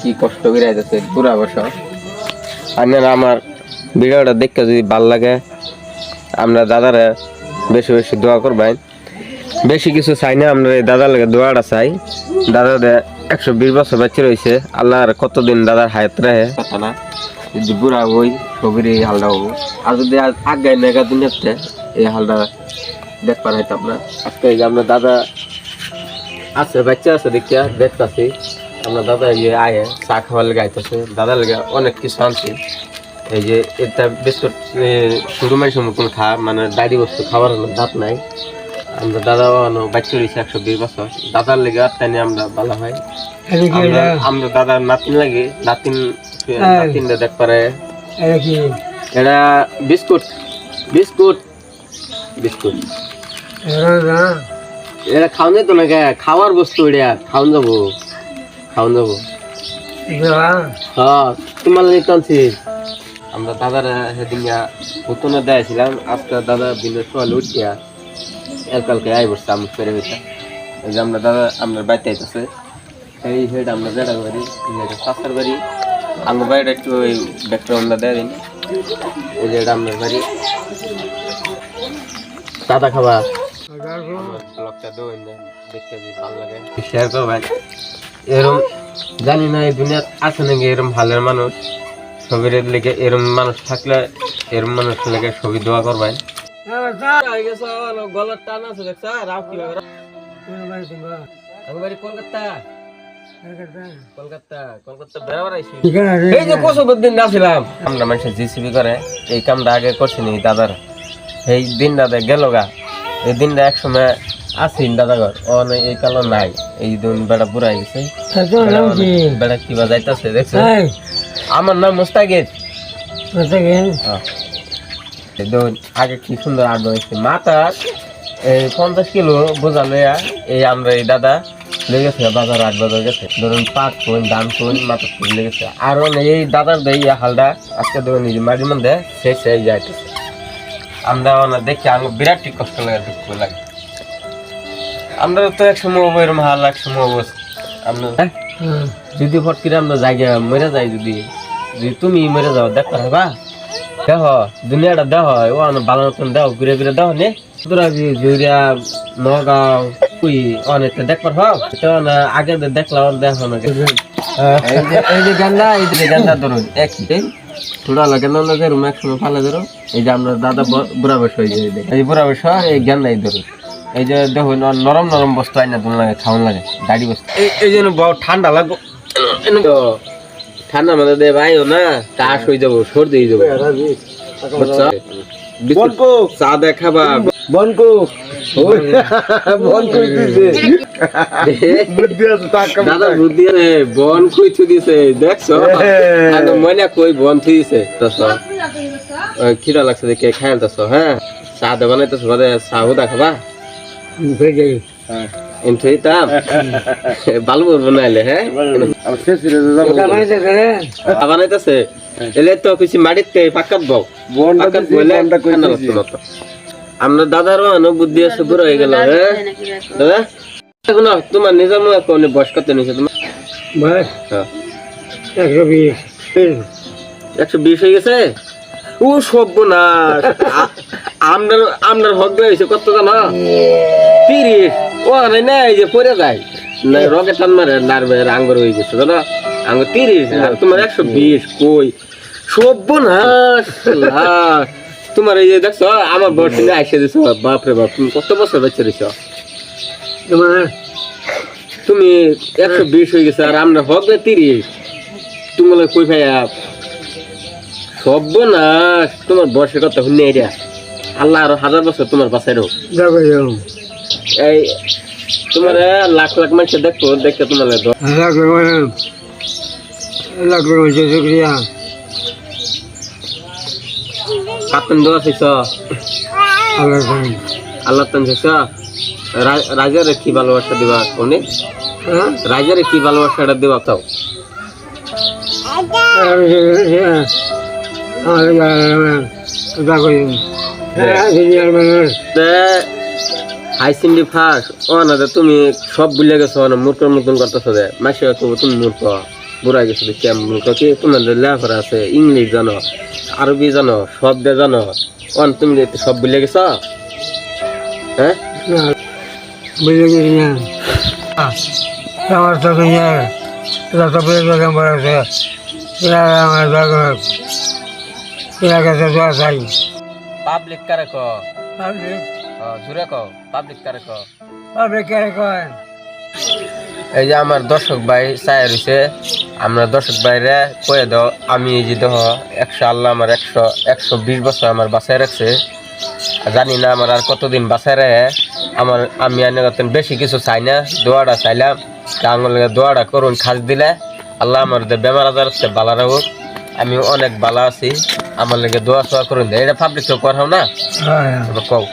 কি কষ্ট করে আইতেছে পুরা বছর। আপনারা আমার ভিডিওটা দেখতে যদি ভালো লাগে আমরা দাদারা বেশি বেশি দোয়া করবেন। বেশি কিছু চাই না আমরা এই দাদার লাগে দোয়াটা চাই। দাদাদের একশো বিশ বছর বাচ্চা রয়েছে আল্লাহর কতদিন দাদার হায়াত রাহে কথা না যদি বুড়া হই সবির এই হালটা হব। আর যদি আগায় মেগা দুনিয়াতে এই হালটা দেখ পার হইতাম না। আজকে আমরা দাদা আছে বাচ্চা আছে দেখিয়া দেখতাছি। আমরা দাদা এই যে আয়ে চা খাওয়ার লেগে আইতেছে। দাদার লেগে অনেক কিছু আনছি। এই যে এটা বিস্কুট শুরু মাইসের মতন খা মানে ডায়েরি বস্তু কোনো দাঁত নাই। আমরা দাদা বাচ্চা রয়েছে একশো বিশ বছর। দাদার লেগে তাই নিয়ে আমরা ভালো হয়। আমরা দাদার নাতিন লাগে নাতিন নাতিনটা দেখ পারে। এটা বিস্কুট বিস্কুট বিস্কুট। এটা খাওয়ান যেত না খাওয়ার বস্তু এটা খাওয়ান যাব। খাওয়ান যাব। হ্যাঁ তোমার নিতে আনছি। আমরা দাদার সেদিন পুতনে দিয়েছিলাম আজকে দাদা বিলের সকালে উঠিয়া এর কালকে আই বসছে আমি ফেরে হইতা এই যে আমরা দাদা আপনার বাড়িতে আইতেছে। এই হেড আমরা বাড়ি এটা শাস্তার বাড়ি। আমার বাড়িটা একটু ওই ব্যাকগ্রাউন্ডটা দেয় দিন। এই যে আপনার বাড়ি। দাদা খাবা। ব্লগটা দেবেন দেখতে ভালো লাগে। শেয়ার করবেন এরম জানি না এই দুনিয়া আছে নাকি এরম ভালের মানুষ? ছবির লেগে এরম মানুষ থাকলে এরম মানুষ লেগে ছবি দোয়া করবেন। গলার টান আছে আমি বাড়ি কলকাতা। কলকাতা? কলকাতা বেড়াবার আইছি। এই যে কসবের দিন নাছিলাম। আমরা মানুষের জিসিবি করে এই কামটা আগে দাদার। এই গেল গা। এই দিনটা এক সময় দাদাঘর ও না এই কালো নাই। এই দিন বেড়া বুড়াই গেছে। বেড়া অনেক- বেড়া কিবা যাইতাছে দেখছ? আমার নাম হ্যাঁ। আগে কি সুন্দর আগে হয়েছে। মাথা এই পঞ্চাশ কিলো বোঝা লইয়া এই আমরা এই দাদা গেছে বাজার আট বাজার গেছে। ধরুন পাট কোন ধান কোন মাথা আর এই দাদার এই আজকে এই মধ্যে হয়ে যাইতেছে। আমরা দেখি আমার বিরাট কষ্ট লাগে দুঃখ লাগে। আমরা তো এক সময় হব এরকম হাল এক সময় হব আমরা যদি ফট আমরা জায়গা মরে যাই যদি যদি তুমি মরে যাও, দেখ পারবা দেহ, দুনিয়াটা দেহ, ও আমার ভালো মতন দেহ, ঘুরে ঘুরে দেহ নে। জুরিয়া নগাঁও কুই অনেক দেখ পারবা তো না, আগে দেখলাম দেখো না এই যে ধরুন রুম এই? যে আমরা দাদা বুড়া হয়ে যায় এই বুড়া বয়স এই ধরুন। এই যে দেখো নরম নরম বস্তু আইনা তোমার লাগে খাওয়ান লাগে দাড়ি বস্তু। এই জন্য ঠান্ডা লাগবো। ঠান্ডা মধ্যে দে ভাই ও না কাশ হয়ে যাব সর্দি হয়ে যাব। বুঝছ? চা দেখাবা। বনকু। বনকু দিছে। দাদা বুদ্ধি রে বন কই থু দিছে দেখছ? হ্যাঁ। মনে কই বন থু দিছে তস খিদা লাগছে দেখে খাইল তস হ্যাঁ? চা দে বানাইতেছ বাদে চা হুদা খাবা। হ্যাঁ। বানাইতেছে? এলে তো কিছু মাটিতে বউ। তো। আমরা দাদারও আনো বুদ্ধি আছে বুড়ো হয়ে গেল হ্যাঁ? দাদা? তোমার নিজের মনে কোন বয়স কত নিয়েছে তোমার? হ্যাঁ। একশো বিশ। একশো বিশ হয়ে গেছে? ও সর্বনাশ। না আমরার আমরার হক হয়েছে কত জানো? তিরিশ ও না এই যে পড়ে যায় না রকে টান মারে নার্ভের আঙ্গুর হয়ে গেছে জানো? আঙ্গুর তিরিশ আর তোমার একশো বিশ কই? সর্বনাশ আল্লাহ। তোমার এই যে দেখছ আমার বয়স আইসে দিছো বাপরে বাপ তুমি কত বছর বেঁচে দিছ তোমার তুমি একশো বিশ হয়ে গেছে আর আমরা হক না তিরিশ। তুমি বলে কই ভাইয়া? সর্বনাশ। তোমার বয়সের কথা শুনে এটা আল্লাহ আরও হাজার বছর তোমার বাসায় রো যাব। এই তোমার লাখ লাখ মানুষ দেখো দেখতে তোমার লাগে দোয়া। লাগবে লাগবে শুক্রিয়া। কাতন দোয়া চাইছ আল্লাহ আল্লাহ তান চাইছ রাজারে কি ভালোবাসা দিবা কোনে? হ্যাঁ? রাজারে কি ভালোবাসাটা দিবা তাও হাইসিন্ডি ফাঁস ও না দে তুমি সব ভুলে গেছো না মূর্খর মতন করতেছো দে মাসে তুমি মূর্খ বুড়া গেছে কেমন কি তোমাদের লেখাপড়া আছে ইংলিশ জানো আরবি জানো শব্দ জানো। অন তুমি সব ভুলে গেছ? হ্যাঁ? গেছি না। আমার তো আমার দোয়া চাই। পাবলিক কারে ক আপনি জুড়ে পাবলিক কারে ক আপনি কে করেন এই যে আমার দর্শক ভাই চায় রয়েছে আমরা দর্শক ভাইরে কয়ে দাও আমি এই যে দেহ একশো আল্লাহ আমার একশো একশো বিশ বছর আমার বাসায় রাখছে। জানি না আমার আর কতদিন বাসায় রাখে। আমার আমি আনে কতদিন বেশি কিছু চাই না দোয়াটা চাইলাম। তা আঙুল লেগে দোয়াটা করুন খাস দিলে। আল্লাহ আমার যে বেমার আজার হচ্ছে বালা রাখুক। আমি অনেক বালা আছি আমার লেগে দোয়া সোয়া করুন এটা পাবলিক তো করাও না? হ্যাঁ। এবার কও।